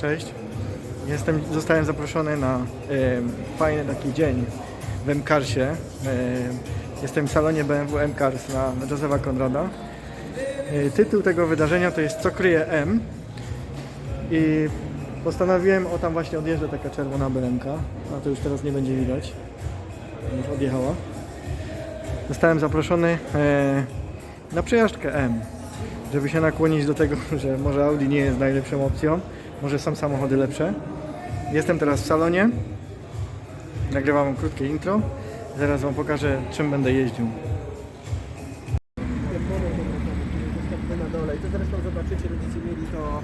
Cześć. Jestem, zostałem zaproszony na e, fajny taki dzień w M-Carsie. E, jestem w salonie BMW M-Cars na Józefa Konrada. E, tytuł tego wydarzenia to jest Co kryje M. I postanowiłem, o tam właśnie odjeżdża taka czerwona BMK, a to już teraz nie będzie widać. Już odjechała. Zostałem zaproszony e, na przejażdżkę M, żeby się nakłonić do tego, że może Audi nie jest najlepszą opcją, może są samochody lepsze. Jestem teraz w salonie, nagrywam wam krótkie intro, zaraz wam pokażę czym będę jeździł. na dole i to zresztą zobaczycie, będziecie mieli to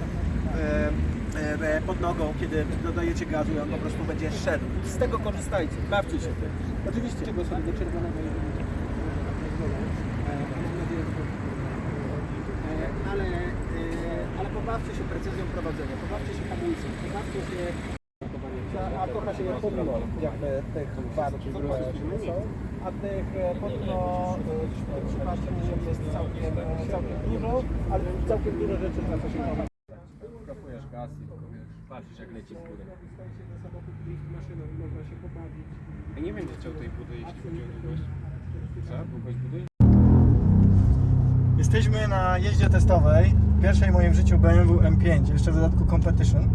e, e, pod nogą, kiedy dodajecie gazu i on po prostu będzie szedł. Z tego korzystajcie, bawcie się tym. Oczywiście czego sobie do czerwonego i będzie E, mam nadzieję, że to- E, ale, e, ale pobawcie się precyzją prowadzenia, pobawcie się hamulcem, pobawcie się a kocha się je pomimo jakby tych które są, a tych e, pomimo e, w przypadku jest całkiem, całkiem dużo, ale całkiem dużo rzeczy na co się kocha. Kapujesz gaz i patrzysz jak leci w górę. Ja nie wiem, chciał tej budy, jeśli chodzi o długość. Co? Długość budy? Jesteśmy na jeździe testowej, pierwszej w moim życiu BMW M5, jeszcze w dodatku Competition.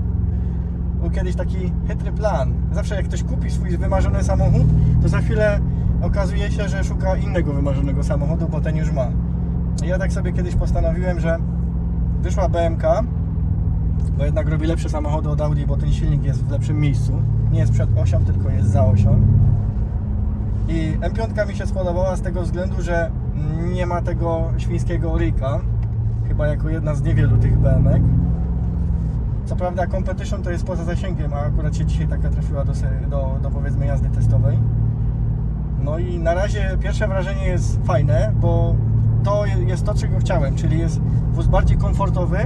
Był kiedyś taki chytry plan. Zawsze jak ktoś kupi swój wymarzony samochód, to za chwilę okazuje się, że szuka innego wymarzonego samochodu, bo ten już ma. Ja tak sobie kiedyś postanowiłem, że wyszła BMK, bo jednak robi lepsze samochody od Audi, bo ten silnik jest w lepszym miejscu. Nie jest przed osią, tylko jest za osią. I M5 mi się spodobała z tego względu, że nie ma tego świńskiego ryjka. Chyba jako jedna z niewielu tych BMek. Co prawda Competition to jest poza zasięgiem, a akurat się dzisiaj taka trafiła do, do, do powiedzmy jazdy testowej. No i na razie pierwsze wrażenie jest fajne, bo to jest to, czego chciałem, czyli jest wóz bardziej komfortowy,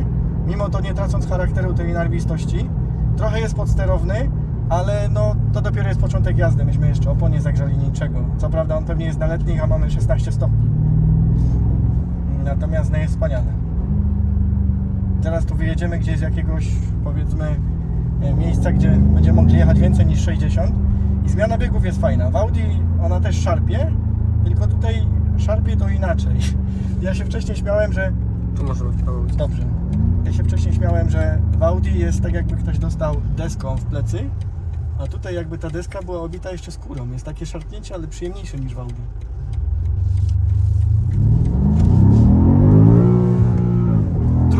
mimo to nie tracąc charakteru tej narwistości. Trochę jest podsterowny, ale no to dopiero jest początek jazdy. Myśmy jeszcze opon nie zagrzali niczego. Co prawda on pewnie jest na letnich, a mamy 16 stopni. Natomiast no jest wspaniale. Teraz tu wyjedziemy gdzieś z jakiegoś powiedzmy e, miejsca, gdzie będziemy mogli jechać więcej niż 60 i zmiana biegów jest fajna. W Audi ona też szarpie, tylko tutaj szarpie to inaczej. Ja się wcześniej śmiałem, że Tu może być. Dobrze. Ja się wcześniej śmiałem, że w Audi jest tak jakby ktoś dostał deską w plecy, a tutaj jakby ta deska była obita jeszcze skórą. Jest takie szarpnięcie, ale przyjemniejsze niż w Audi.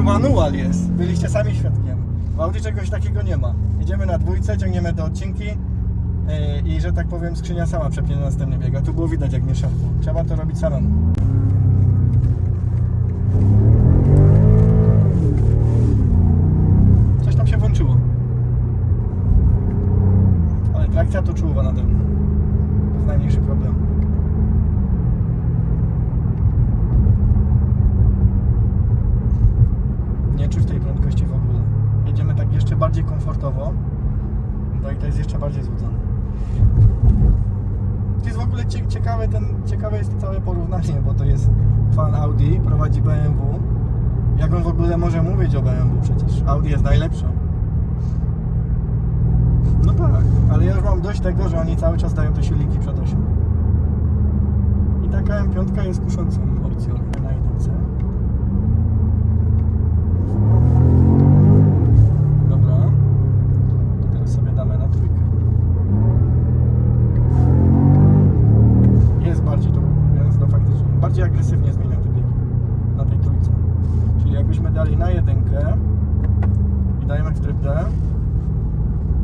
Manual jest. Byliście sami świadkiem. W Audi czegoś takiego nie ma. Jedziemy na dwójce, ciągniemy te odcinki yy, i że tak powiem skrzynia sama przepnie na następny bieg. A tu było widać jak nie. Trzeba to robić samemu. Bardziej komfortowo. No i to jest jeszcze bardziej złudzone. To jest w ogóle cie- ciekawe, ten, ciekawe jest to całe porównanie, bo to jest fan Audi, prowadzi BMW. Jak on w ogóle może mówić o BMW przecież? Audi jest najlepszą. No tak, ale ja już mam dość tego, że oni cały czas dają te silniki przed osią. I taka M5 jest kuszącą opcją dali na jedynkę i dajemy w tryb D,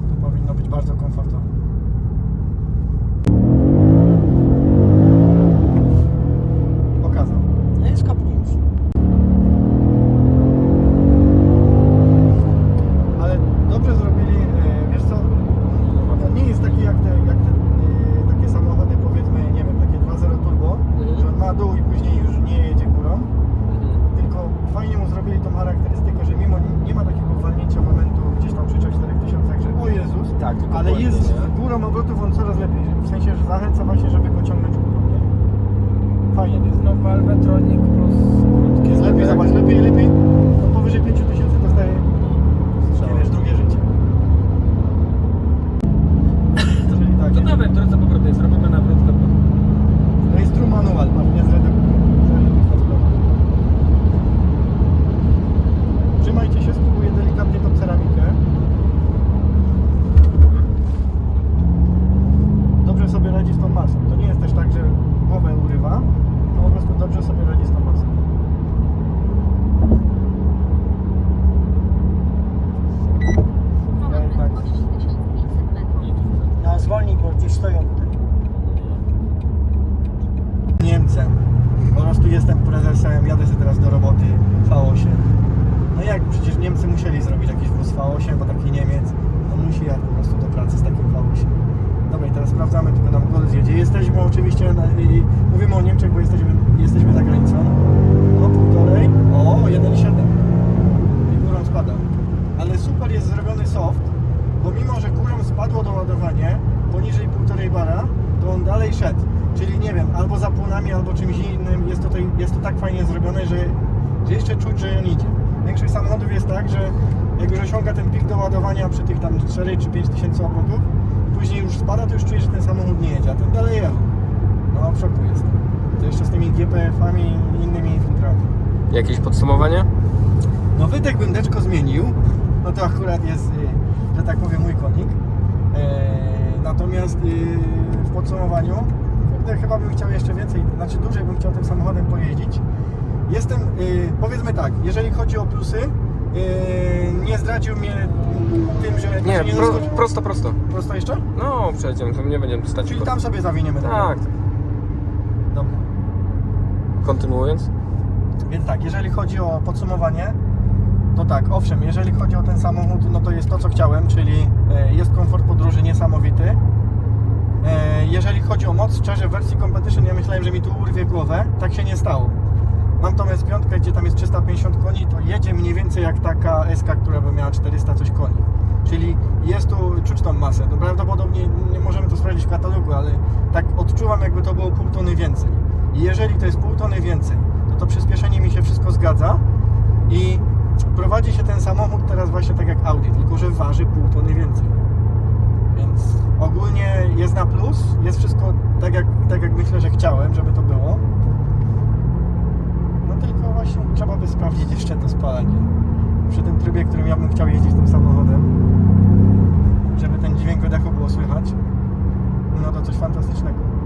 to powinno być bardzo komfortowo. Jestem prezesem, jadę sobie teraz do roboty V8. No jak przecież Niemcy musieli zrobić jakiś wóz V8, bo taki Niemiec no musi jechać po prostu do pracy z takim V8. Dobra i teraz sprawdzamy, tylko nam gol zjedzie. Jesteśmy oczywiście, i, mówimy o Niemczech, bo jesteśmy, jesteśmy za granicą. No półtorej, o 1,7 i górą spada. Ale super jest zrobiony soft, bo mimo, że górą spadło doładowanie poniżej półtorej bara, to on dalej szedł. Czyli nie wiem, albo za płonami, albo czymś innym. Jest, to tak fajnie zrobione, że, że jeszcze czuć, że on idzie. Większość samochodów jest tak, że jak już osiąga ten pik doładowania przy tych tam 4 czy 5 tysięcy obrotów, później już spada, to już czujesz, że ten samochód nie jedzie, a ten dalej jechał. No w szoku jest. To jeszcze z tymi GPF-ami i innymi filtrami. Jakieś podsumowanie? No wydech bym deczko zmienił, no to akurat jest, y, że tak powiem, mój konik. E, natomiast y, w podsumowaniu, kurde, chyba bym chciał jeszcze więcej, znaczy dłużej bym chciał tym samochodem pojeździć. Jestem, y, powiedzmy tak, jeżeli chodzi o plusy, y, nie zdradził mnie tym, że... Nie, znaczy pro, prosto, prosto. prosto jeszcze? No, przejdziemy, to nie będziemy stać. Czyli tam sobie zawiniemy. drogę. Tak, Dobra. kontynuując. Więc tak, jeżeli chodzi o podsumowanie, to tak, owszem, jeżeli chodzi o ten samochód, no to jest to, co chciałem, czyli e, jest komfort podróży niesamowity. E, Jeżeli chodzi o moc, szczerze, w wersji Competition ja myślałem, że mi tu urwie głowę, tak się nie stało. Mam tą S5, gdzie tam jest 350 koni, to jedzie mniej więcej jak taka SK, która by miała 400 coś koni. Czyli jest tu, czuć tą masę. No prawdopodobnie nie możemy to sprawdzić w katalogu, ale tak odczuwam, jakby to było pół tony więcej. I jeżeli to jest pół tony więcej, to to przyspieszenie mi się wszystko zgadza i prowadzi się ten samochód teraz właśnie tak jak Audi, tylko że waży pół tony więcej. Więc ogólnie jest na plus, jest wszystko tak jak, tak jak myślę, że chciałem, żeby to było. No tylko właśnie trzeba by sprawdzić jeszcze to spalanie. Przy tym trybie, którym ja bym chciał jeździć tym samochodem, żeby ten dźwięk wydechu było słychać, no to coś fantastycznego.